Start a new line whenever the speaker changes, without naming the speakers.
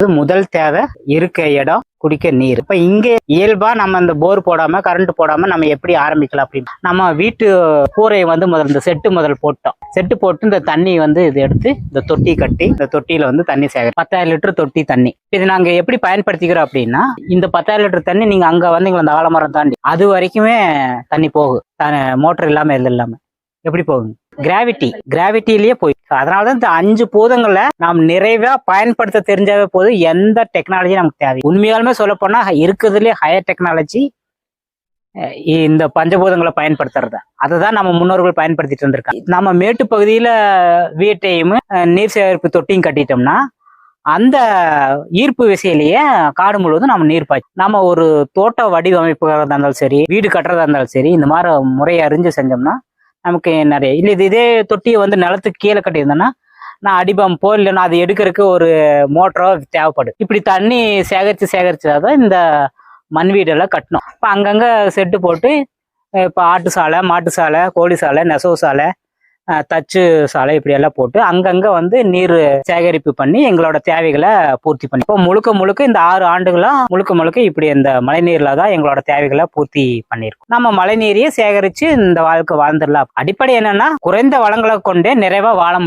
இது முதல் தேவை இருக்க இடம் குடிக்க நீர். இப்ப இங்க இயல்பா நம்ம இந்த போர் போடாம கரண்ட் போடாம நம்ம எப்படி ஆரம்பிக்கலாம் அப்படின்னு நம்ம வீட்டு கூரையை வந்து முதல் இந்த செட்டு முதல் போட்டோம். செட்டு போட்டு இந்த தண்ணி வந்து இது எடுத்து இந்த தொட்டி கட்டி இந்த தொட்டியில வந்து தண்ணி சேகரி பத்தாயிரம் லிட்டர் தொட்டி தண்ணி. இது நாங்க எப்படி பயன்படுத்திக்கிறோம் அப்படின்னா இந்த பத்தாயிரம் லிட்டர் தண்ணி நீங்க அங்க வந்தீங்களா அந்த ஆலமரம் தாண்டி அது வரைக்குமே தண்ணி போகும் மோட்டர் இல்லாம இது இல்லாம. எப்படி போகுங்க? கிராவிட்டி கிராவிட்டிலேயே போய் அதனால தான் இந்த அஞ்சு பூதங்களை நாம் நிறைவா பயன்படுத்த தெரிஞ்சாவே போதும் எந்த டெக்னாலஜி நமக்கு தேவை உண்மையாலுமே சொல்ல போனா இருக்கிறதுலே ஹையர் டெக்னாலஜி இந்த பஞ்சபூதங்களை பயன்படுத்துறது. அதை தான் நம்ம முன்னோர்கள் பயன்படுத்திட்டு இருந்திருக்காங்க நம்ம மேட்டு பகுதியில வீட்டையும் நீர் சேகரிப்பு தொட்டியும் கட்டிட்டோம்னா அந்த ஈர்ப்பு விசையிலேயே காடு முழுவதும் நம்ம நீர் பாய்ச்சி நம்ம ஒரு தோட்ட வடிவமைப்புகிறதா இருந்தாலும் சரி வீடு கட்டுறதா இருந்தாலும் சரி இந்த மாதிரி முறையை அறிஞ்சு செஞ்சோம்னா நமக்கு நிறைய. இல்லை இது இதே தொட்டியை வந்து நிலத்துக்கு கீழே கட்டியிருந்தேன்னா நான் அடிபம்போ இல்லைன்னா அது எடுக்கிறதுக்கு ஒரு மோட்டரோ தேவைப்படும். இப்படி தண்ணி சேகரித்து சேகரித்து தான் இந்த மண் வீடெல்லாம் கட்டணும். இப்போ அங்கங்கே செட்டு போட்டு இப்போ ஆட்டு சாலை மாட்டு சாலை கோழி சாலை நெசவு சாலை தச்சு சாலை இப்படி எல்லாம் போட்டு அங்கங்கே வந்து நீர் சேகரிப்பு பண்ணி எங்களோட தேவைகளை பூர்த்தி பண்ணி இப்போ முழுக்க முழுக்க இந்த ஆறு ஆண்டுகளா முழுக்க முழுக்க இப்படி இந்த மழைநீர்ல தான் எங்களோட தேவைகளை பூர்த்தி பண்ணியிருக்கோம். நம்ம மழைநீரையே சேகரித்து இந்த வாழ்க்கை வாழ்ந்துடலாம். அடிப்படை என்னன்னா குறைந்த வளங்களை கொண்டே நிறைவா வாழ முடியும்.